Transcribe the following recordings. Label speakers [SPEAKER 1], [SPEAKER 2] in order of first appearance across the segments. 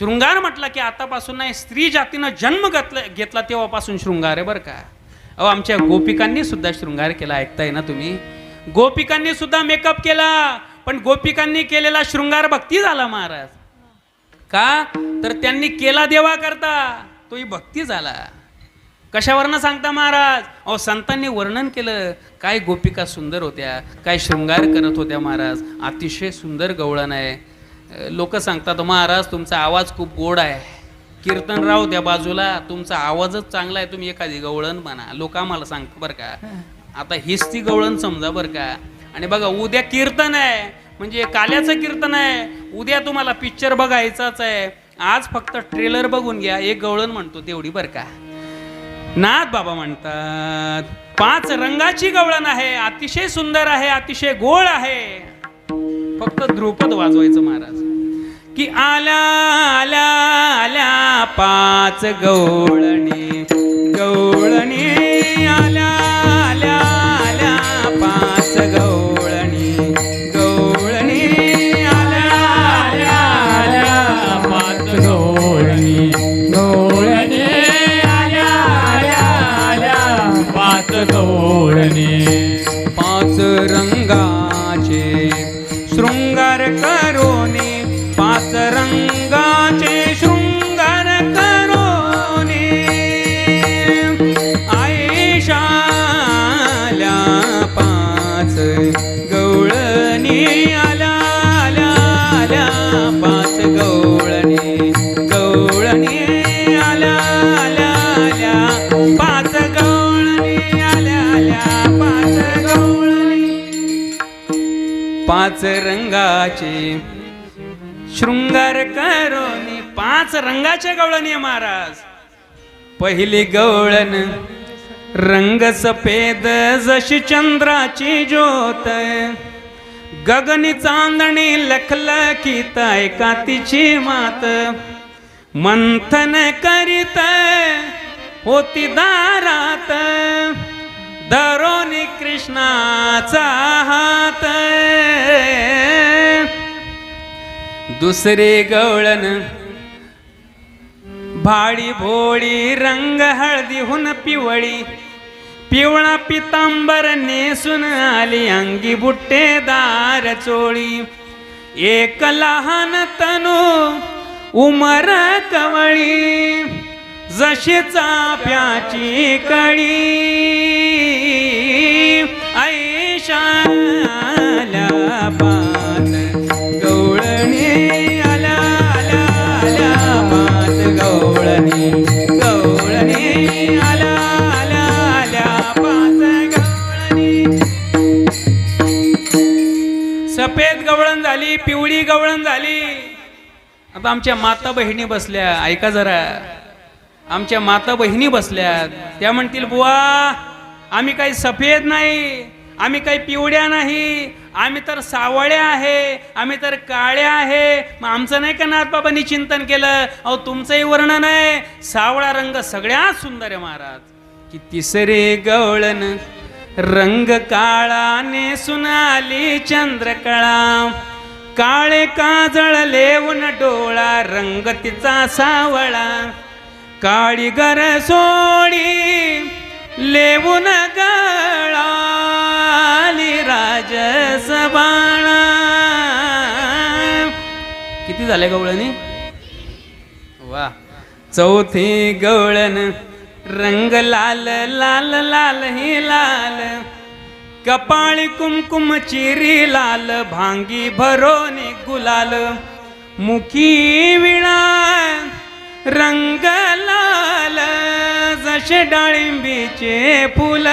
[SPEAKER 1] शृंगार म्हटला की आतापासून नाही स्त्री जातीनं जन्म घेतला घेतला तेव्हापासून शृंगार आहे बरं का. अहो आमच्या गोपिकांनी सुद्धा शृंगार केला ऐकताय ना तुम्ही? गोपिकांनी सुद्धा मेकअप केला पण गोपिकांनी केलेला शृंगार भक्ती झाला महाराज. का? तर त्यांनी केला देवा करता तोही भक्ती झाला. कशावरनं सांगता महाराज? अहो संतांनी वर्णन केलं काय गोपिका सुंदर होत्या काय शृंगार करत होत्या महाराज. अतिशय सुंदर गवळण आहे. लोक सांगतात महाराज तुमचा आवाज खूप गोड आहे. कीर्तन राव त्या बाजूला तुमचा आवाजच चांगला आहे तुम्ही एखादी गवळण म्हणा लोक आम्हाला सांगतात बरं का. आता हीच ती गवळण समजा बरं का. आणि बघा उद्या कीर्तन आहे म्हणजे काल्याचं कीर्तन आहे उद्या तुम्हाला पिक्चर बघायचाच आहे. आज फक्त ट्रेलर बघून घ्या एक गवळण म्हणतो तेवढी बरं का. नाथ बाबा म्हणतात पाच रंगाची गवळण आहे अतिशय सुंदर आहे अतिशय गोड आहे. फक्त ध्रुपद वाजवायचं महाराज. की आला आल्या आल्या पाच गवळणी. गवळणी आल्या आल्या आल्या पाच गवळणी. गवळणी आल्या आल्या आल्या
[SPEAKER 2] पाच गवळणी. गवळणी आल्या आल्या आल्या पाच गवळणी.
[SPEAKER 1] शृंगार करोनी पाच रंगाचे शृंगार करोनी. आयशाल्या पाच गवळणी पाच रंगाचे. शृंगार करोनी पाच रंगाचे गवळणी आहे महाराज. पहिली गवळण रंग सफेद जशी चंद्राची ज्योत गगनी चांदणी लखलखीत का तिची मात. मंथन करीत होती दारात. धरोनी कृष्णाचा हात दुसरे गवळण भाळी भोळी रंग हळदीहून पिवळी. पिवळा पितांबर नेसून आली अंगी बुट्टेदार चोळी. एक लहान तनू उमर कवळी जशी चाप्याची कळी. सफेद गवळण झाली पिवळी गवळण झाली. आता आमच्या माता बहिणी बसल्या. ऐका जरा. आमच्या माता बहिणी बसल्यात त्या म्हणतील बुवा आम्ही काही सफेद नाही. आम्ही काही पिवड्या नाही आम्ही तर सावळ्या आहे आम्ही तर काळ्या आहे. मग आमचं नाही का नाथबाबांनी चिंतन केलं? अहो तुमचंही वर्णन आहे. सावळा रंग सगळ्यात सुंदर आहे महाराज. की तिसरे गवळण रंग काळाने सुनाली चंद्रकळा. काळे काजळ लेवून डोळा रंग तिचा सावळा. काळी गर सोडी लेवून गा किती झाले गवळणी वा. चौथी गवळण रंग लाल लाल लाल ही लाल. कपाळी कुमकुम चिरी लाल भांगी भरोनी गुलाल. मुखी विळा रंग लाल जसे डाळिंबीचे फुल.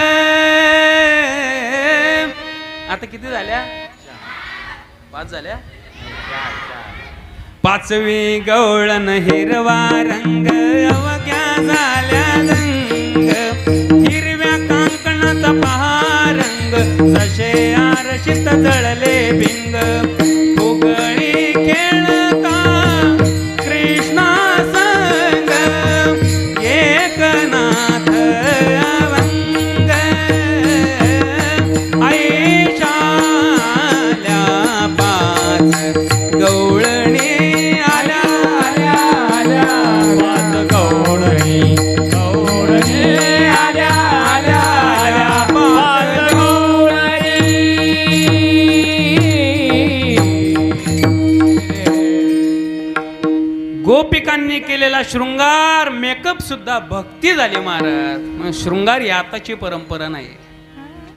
[SPEAKER 1] आता किती झाल्या? पाच झाल्या? पाचवी गवळण हिरवा रंग अवघ्या गोपिकांनी केलेला शृंगार मेकअप सुद्धा भक्ती झाली महाराज. शृंगार ही आताची परंपरा नाही.